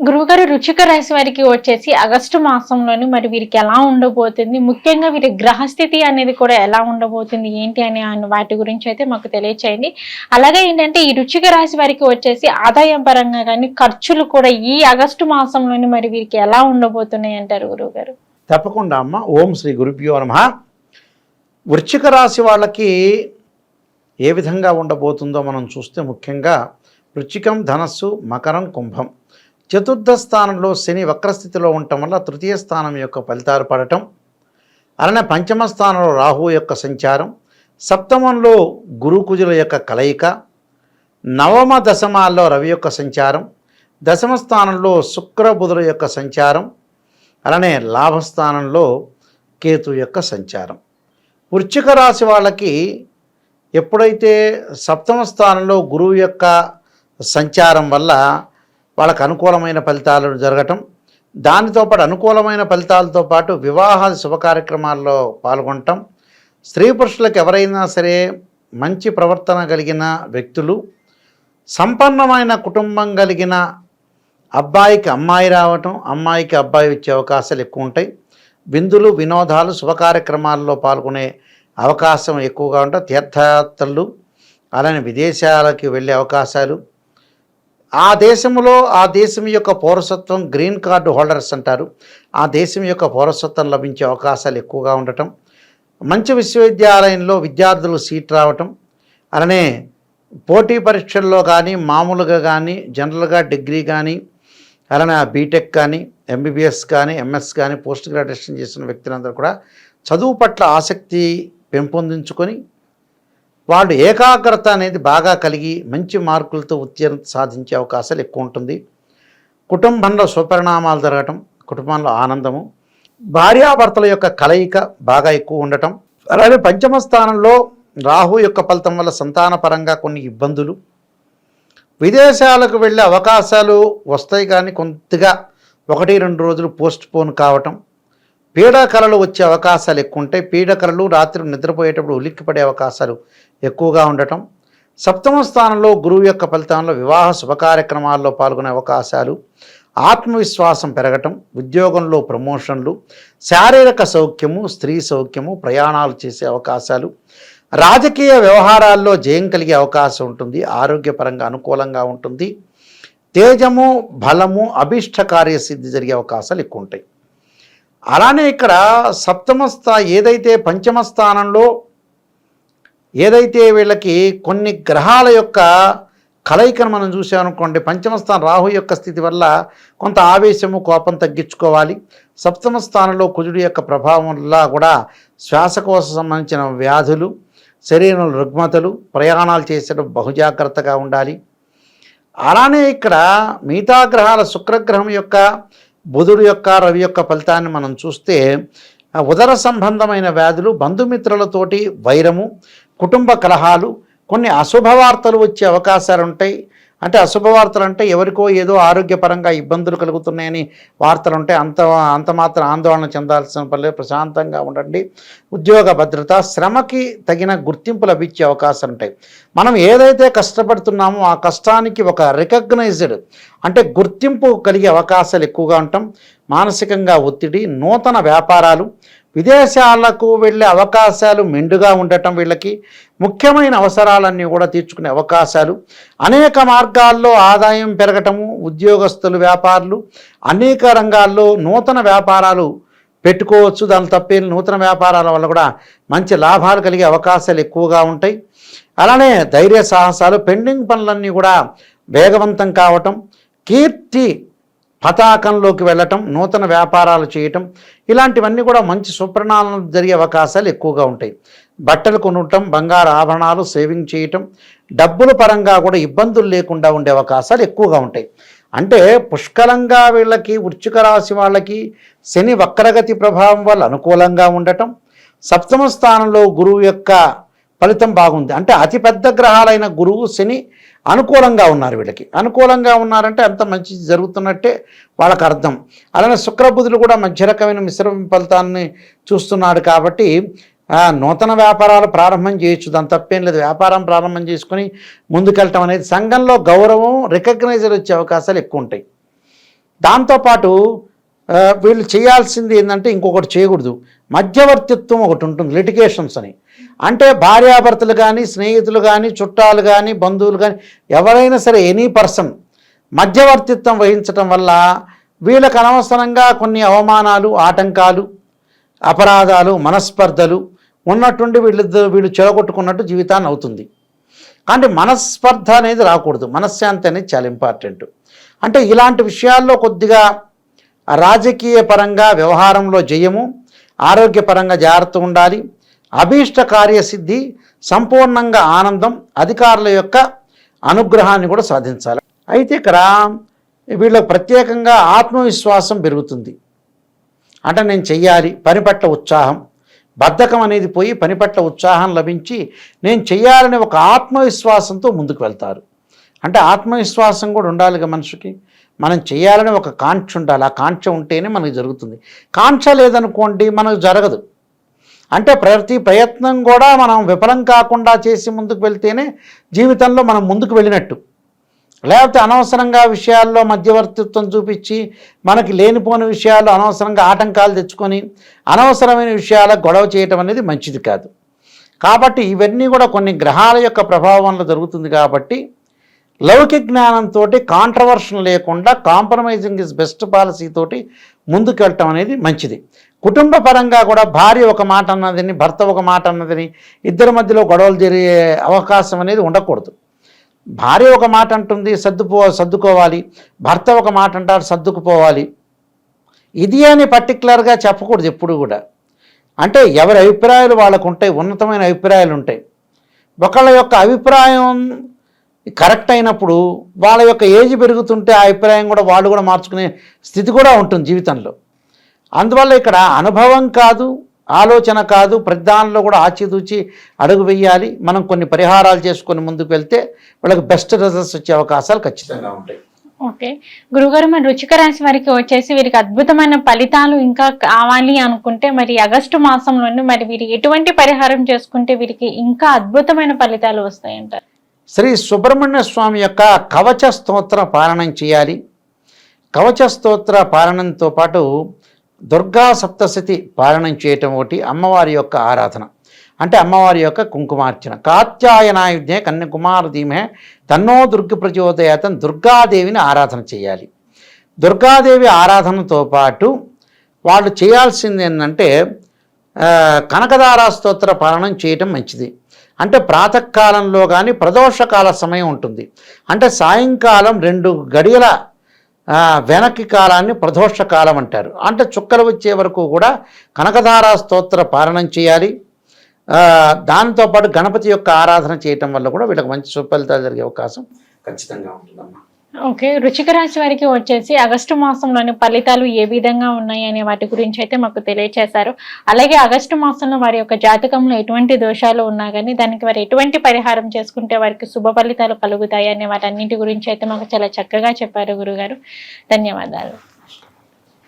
గురువుగారు రుచిక రాశి వారికి వచ్చేసి ఆగస్టు మాసంలోని మరి వీరికి ఎలా ఉండబోతుంది? ముఖ్యంగా వీరి గ్రహస్థితి అనేది కూడా ఎలా ఉండబోతుంది? ఏంటి అని వాటి గురించి అయితే మాకు తెలియచేయండి. అలాగే ఏంటంటే ఈ రుచిక రాశి వారికి వచ్చేసి ఆదాయం పరంగా కానీ ఖర్చులు కూడా ఈ ఆగస్టు మాసంలోని మరి వీరికి ఎలా ఉండబోతున్నాయి అంటారు గురువుగారు? తప్పకుండా అమ్మ. ఓం శ్రీ గురుభ్యో నమ. వృచ్చిక రాశి వాళ్ళకి ఏ విధంగా ఉండబోతుందో మనం చూస్తే ముఖ్యంగా వృచ్చికం ధనస్సు మకరం కుంభం. చతుర్థ స్థానంలో శని వక్రస్థితిలో ఉండటం వల్ల తృతీయ స్థానం యొక్క ఫలితాలు పడటం అలానే పంచమ స్థానంలో రాహువు యొక్క సంచారం సప్తమంలో గురు కుజుల యొక్క కలయిక నవమ దశమాల్లో రవి యొక్క సంచారం దశమ స్థానంలో శుక్ర బుధుల యొక్క సంచారం అలానే లాభస్థానంలో కేతు యొక్క సంచారం. వృచ్చిక రాశి వాళ్ళకి ఎప్పుడైతే సప్తమ స్థానంలో గురువు యొక్క సంచారం వల్ల వాళ్ళకు అనుకూలమైన ఫలితాలు జరగటం దానితో పాటు అనుకూలమైన ఫలితాలతో పాటు వివాహ శుభ కార్యక్రమాల్లో పాల్గొనటం స్త్రీ పురుషులకు ఎవరైనా సరే మంచి ప్రవర్తన కలిగిన వ్యక్తులు సంపన్నమైన కుటుంబం కలిగిన అబ్బాయికి అమ్మాయి రావటం అమ్మాయికి అబ్బాయి వచ్చే అవకాశాలు ఎక్కువ ఉంటాయి. విందులు వినోదాలు శుభ కార్యక్రమాల్లో పాల్గొనే అవకాశం ఎక్కువగా ఉంటాయి. తీర్థయాత్రలు అలానే విదేశాలకి వెళ్ళే అవకాశాలు ఆ దేశంలో ఆ దేశం యొక్క పౌరసత్వం గ్రీన్ కార్డు హోల్డర్స్ అంటారు. ఆ దేశం యొక్క పౌరసత్వం లభించే అవకాశాలు ఎక్కువగా ఉండటం మంచి విశ్వవిద్యాలయంలో విద్యార్థులు సీట్ రావటం అలానే పోటీ పరీక్షల్లో కానీ మామూలుగా కానీ జనరల్గా డిగ్రీ కానీ అలానే బీటెక్ కానీ ఎంబీబీఎస్ కానీ ఎంఎస్ కానీ పోస్ట్ గ్రాడ్యుయేషన్ చేసిన వ్యక్తులందరూ కూడా చదువు పట్ల ఆసక్తి పెంపొందించుకొని వాళ్ళు ఏకాగ్రత అనేది బాగా కలిగి మంచి మార్కులతో ఉత్తీర్ణత సాధించే అవకాశాలు ఎక్కువ ఉంటుంది. కుటుంబంలో సుపరిణామాలు జరగటం కుటుంబంలో ఆనందము భార్యాభర్తల యొక్క కలయిక బాగా ఎక్కువ ఉండటం అలాగే పంచమ స్థానంలో రాహు యొక్క ఫలితం వల్ల సంతానపరంగా కొన్ని ఇబ్బందులు. విదేశాలకు వెళ్ళే అవకాశాలు వస్తాయి కానీ కొద్దిగా ఒకటి రెండు రోజులు పోస్ట్ పోన్ కావటం పీడకలలు వచ్చే అవకాశాలు ఎక్కువ ఉంటాయి పీడకరలు రాత్రి నిద్రపోయేటప్పుడు ఉలిక్కిపడే అవకాశాలు ఎక్కువగా ఉండటం సప్తమ స్థానంలో గురువు యొక్క ఫలితంలో వివాహ శుభ కార్యక్రమాల్లో పాల్గొనే అవకాశాలు ఆత్మవిశ్వాసం పెరగటం ఉద్యోగంలో ప్రమోషన్లు శారీరక సౌఖ్యము స్త్రీ సౌఖ్యము ప్రయాణాలు చేసే అవకాశాలు రాజకీయ వ్యవహారాల్లో జయం కలిగే అవకాశం ఉంటుంది ఆరోగ్యపరంగా అనుకూలంగా ఉంటుంది తేజము బలము అభిష్ట కార్యసిద్ధి జరిగే అవకాశాలు ఎక్కువ ఉంటాయి అలానే ఇక్కడ సప్తమ స్థా ఏదైతే పంచమ స్థానంలో ఏదైతే వీళ్ళకి కొన్ని గ్రహాల యొక్క కలయికను మనం చూసామనుకోండి పంచమ స్థానం రాహు యొక్క స్థితి వల్ల కొంత ఆవేశము కోపం తగ్గించుకోవాలి. సప్తమ స్థానంలో కుజుడు యొక్క ప్రభావం వల్ల కూడా శ్వాసకోశ సంబంధించిన వ్యాధులు శరీరంలో రుగ్మతలు ప్రయాణాలు చేసేటప్పుడు బహుజాగ్రత్తగా ఉండాలి. అలానే ఇక్కడ మిగతా గ్రహాల శుక్రగ్రహం యొక్క బుధుడు యొక్క రవి యొక్క ఫలితాన్ని మనం చూస్తే ఉదర సంబంధమైన వ్యాధులు బంధుమిత్రులతోటి వైరము కుటుంబ కలహాలు కొన్ని అశుభవార్తలు వచ్చే అవకాశాలు ఉంటాయి అంటే అశుభవార్తలు అంటే ఎవరికో ఏదో ఆరోగ్యపరంగా ఇబ్బందులు కలుగుతున్నాయని వార్తలు ఉంటే అంత అంత మాత్రం ఆందోళన చెందాల్సిన పని ప్రశాంతంగా ఉండండి. ఉద్యోగ భద్రత శ్రమకి తగిన గుర్తింపు లభించే అవకాశాలు ఉంటాయి. మనం ఏదైతే కష్టపడుతున్నామో ఆ కష్టానికి ఒక రికగ్నైజ్డ్ అంటే గుర్తింపు కలిగే అవకాశాలు ఎక్కువగా ఉంటాం. మానసికంగా ఒత్తిడి నూతన వ్యాపారాలు విదేశాలకు వెళ్ళే అవకాశాలు మెండుగా ఉండటం వీళ్ళకి ముఖ్యమైన అవసరాలన్నీ కూడా తీర్చుకునే అవకాశాలు. అనేక మార్గాల్లో ఆదాయం పెరగటము ఉద్యోగస్తులు వ్యాపారులు అనేక రంగాల్లో నూతన వ్యాపారాలు పెట్టుకోవచ్చు. దాని తప్పేం నూతన వ్యాపారాల వల్ల కూడా మంచి లాభాలు కలిగే అవకాశాలు ఎక్కువగా ఉంటాయి. అలానే ధైర్య సాహసాలు పెండింగ్ పనులన్నీ కూడా వేగవంతం కావటం కీర్తి పతాకంలోకి వెళ్ళటం నూతన వ్యాపారాలు చేయటం ఇలాంటివన్నీ కూడా మంచి సుప్రణాలను జరిగే అవకాశాలు ఎక్కువగా ఉంటాయి. బట్టలు కొనటం బంగారు ఆభరణాలు సేవింగ్ చేయటం డబ్బుల పరంగా కూడా ఇబ్బందులు లేకుండా ఉండే అవకాశాలు ఎక్కువగా ఉంటాయి. అంటే పుష్కలంగా వీళ్ళకి వృచ్చిక రాశి వాళ్ళకి శని వక్రగతి ప్రభావం వల్ల అనుకూలంగా ఉండటం సప్తమ స్థానంలో గురువు యొక్క ఫలితం బాగుంది. అంటే అతిపెద్ద గ్రహాలైన గురువు శని అనుకూలంగా ఉన్నారు వీళ్ళకి. అనుకూలంగా ఉన్నారంటే అంత మంచి జరుగుతున్నట్టే వాళ్ళకు అర్థం. అలానే శుక్రబుధులు కూడా మధ్య రకమైన మిశ్రమ ఫలితాన్ని చూస్తున్నాడు కాబట్టి నూతన వ్యాపారాలు ప్రారంభం చేయొచ్చు. దాని తప్పేం లేదు. వ్యాపారం ప్రారంభం చేసుకొని ముందుకెళ్ళటం అనేది సంఘంలో గౌరవం రికగ్నైజర్ వచ్చే అవకాశాలు ఎక్కువ ఉంటాయి. దాంతోపాటు వీళ్ళు చేయాల్సింది ఏంటంటే ఇంకొకటి చేయకూడదు. మధ్యవర్తిత్వం ఒకటి ఉంటుంది లిటిగేషన్స్ అని. అంటే భార్యాభర్తలు కానీ స్నేహితులు కానీ చుట్టాలు కానీ బంధువులు కానీ ఎవరైనా సరే ఎనీ పర్సన్ మధ్యవర్తిత్వం వహించటం వల్ల వీళ్ళకు అనవసరంగా కొన్ని అవమానాలు ఆటంకాలు అపరాధాలు మనస్పర్ధలు ఉన్నట్టుండి వీళ్ళిద్దరు వీళ్ళు చెడగొట్టుకున్నట్టు జీవితాన్ని అవుతుంది. అంటే మనస్పర్ధ అనేది రాకూడదు. మనశ్శాంతి అనేది చాలా ఇంపార్టెంట్. అంటే ఇలాంటి విషయాల్లో కొద్దిగా రాజకీయ పరంగా వ్యవహారంలో జయము ఆరోగ్యపరంగా జాగ్రత్త ఉండాలి. అభీష్ట కార్యసిద్ధి సంపూర్ణంగా ఆనందం అధికారుల యొక్క అనుగ్రహాన్ని కూడా సాధించాలి. అయితే ఇక్కడ వీళ్ళకి ప్రత్యేకంగా ఆత్మవిశ్వాసం పెరుగుతుంది. అంటే నేను చెయ్యాలి పని పట్ల ఉత్సాహం. బద్ధకం అనేది పోయి పని పట్ల ఉత్సాహం లభించి నేను చెయ్యాలనే ఒక ఆత్మవిశ్వాసంతో ముందుకు వెళ్తారు. అంటే ఆత్మవిశ్వాసం కూడా ఉండాలిగా మనిషికి. మనం చేయాలని ఒక కాంక్ష ఉండాలి. ఆ కాంక్ష ఉంటేనే మనకు జరుగుతుంది. కాంక్ష లేదనుకోండి మనకు జరగదు. అంటే ప్రతి ప్రయత్నం కూడా మనం విఫలం కాకుండా చేసి ముందుకు వెళ్తేనే జీవితంలో మనం ముందుకు వెళ్ళినట్టు. లేకపోతే అనవసరంగా విషయాల్లో మధ్యవర్తిత్వం చూపించి మనకి లేనిపోని విషయాలు అనవసరంగా ఆటంకాలు తెచ్చుకొని అనవసరమైన విషయాలకు గొడవ చేయటం అనేది మంచిది కాదు. కాబట్టి ఇవన్నీ కూడా కొన్ని గ్రహాల యొక్క ప్రభావంలో జరుగుతుంది కాబట్టి లౌకిక జ్ఞానంతో కాంట్రవర్షన్ లేకుండా కాంప్రమైజింగ్ ఇస్ బెస్ట్ పాలసీతోటి ముందుకు వెళ్ళటం అనేది మంచిది. కుటుంబ పరంగా కూడా భార్య ఒక మాట అన్నదని భర్త ఒక మాట అన్నదని ఇద్దరి మధ్యలో గొడవలు జరిగే అవకాశం అనేది ఉండకూడదు. భార్య ఒక మాట అంటుంది సర్దుపో సర్దుకోవాలి. భర్త ఒక మాట అంటారు సర్దుకుపోవాలి. ఇది అని పర్టికులర్గా చెప్పకూడదు ఎప్పుడు కూడా. అంటే ఎవరి అభిప్రాయాలు వాళ్ళకు ఉంటాయి ఉన్నతమైన అభిప్రాయాలు ఉంటాయి ఒకళ్ళ యొక్క అభిప్రాయం కరెక్ట్ అయినప్పుడు వాళ్ళ యొక్క ఏజ్ పెరుగుతుంటే ఆ అభిప్రాయం కూడా వాళ్ళు కూడా మార్చుకునే స్థితి కూడా ఉంటుంది జీవితంలో. అందువల్ల ఇక్కడ అనుభవం కాదు ఆలోచన కాదు ప్రతి దానిలో కూడా ఆచితూచి అడుగు వేయాలి. మనం కొన్ని పరిహారాలు చేసుకొని ముందుకు వెళ్తే వాళ్ళకి బెస్ట్ రిజల్ట్స్ వచ్చే అవకాశాలు ఖచ్చితంగా ఉంటాయి. ఓకే. గురుగారు మరి రుచిక రాశి వారికి వచ్చేసి వీరికి అద్భుతమైన ఫలితాలు ఇంకా కావాలి అనుకుంటే మరి ఆగస్టు మాసంలోనే మరి వీరు ఎటువంటి పరిహారం చేసుకుంటే వీరికి ఇంకా అద్భుతమైన ఫలితాలు వస్తాయంటారు? శ్రీ సుబ్రహ్మణ్య స్వామి యొక్క కవచ స్తోత్ర పాలనం చేయాలి. కవచ స్తోత్ర పాలనంతో పాటు దుర్గా సప్తశతి పాలనం చేయటం ఒకటి అమ్మవారి యొక్క ఆరాధన. అంటే అమ్మవారి యొక్క కుంకుమార్చన. కాత్యాయనాయుధ్యే కన్యకుమార ధీమే తన్నో దుర్గ ప్రచోదయాతం దుర్గాదేవిని ఆరాధన చేయాలి. దుర్గాదేవి ఆరాధనతో పాటు వాళ్ళు చేయాల్సింది ఏంటంటే ఆ, స్తోత్ర పాలనం చేయటం మంచిది. అంటే ప్రాతకాలంలో కానీ ప్రదోషకాల సమయం ఉంటుంది. అంటే సాయంకాలం రెండు గడియల వెనక్కి కాలాన్ని ప్రదోష కాలం అంటారు. అంటే చుక్కలు వచ్చే వరకు కూడా కనకధారా స్తోత్ర పాలనం చేయాలి. దాంతోపాటు గణపతి యొక్క ఆరాధన చేయటం వల్ల కూడా వీళ్ళకి మంచి సుఫలితాలు జరిగే అవకాశం ఖచ్చితంగా ఉంటుందమ్మా. ఓకే రుచిక రాశి వారికి వచ్చేసి ఆగస్టు మాసంలోని ఫలితాలు ఏ విధంగా ఉన్నాయి అనే వాటి గురించి అయితే మాకు తెలియచేశారు. అలాగే ఆగస్టు మాసంలో వారి యొక్క జాతకంలో ఎటువంటి దోషాలు ఉన్నా కానీ దానికి వారు ఎటువంటి పరిహారం చేసుకుంటే వారికి శుభ ఫలితాలు కలుగుతాయి అనే వాటన్నింటి గురించి అయితే మాకు చాలా చక్కగా చెప్పారు గురుగారు. ధన్యవాదాలు.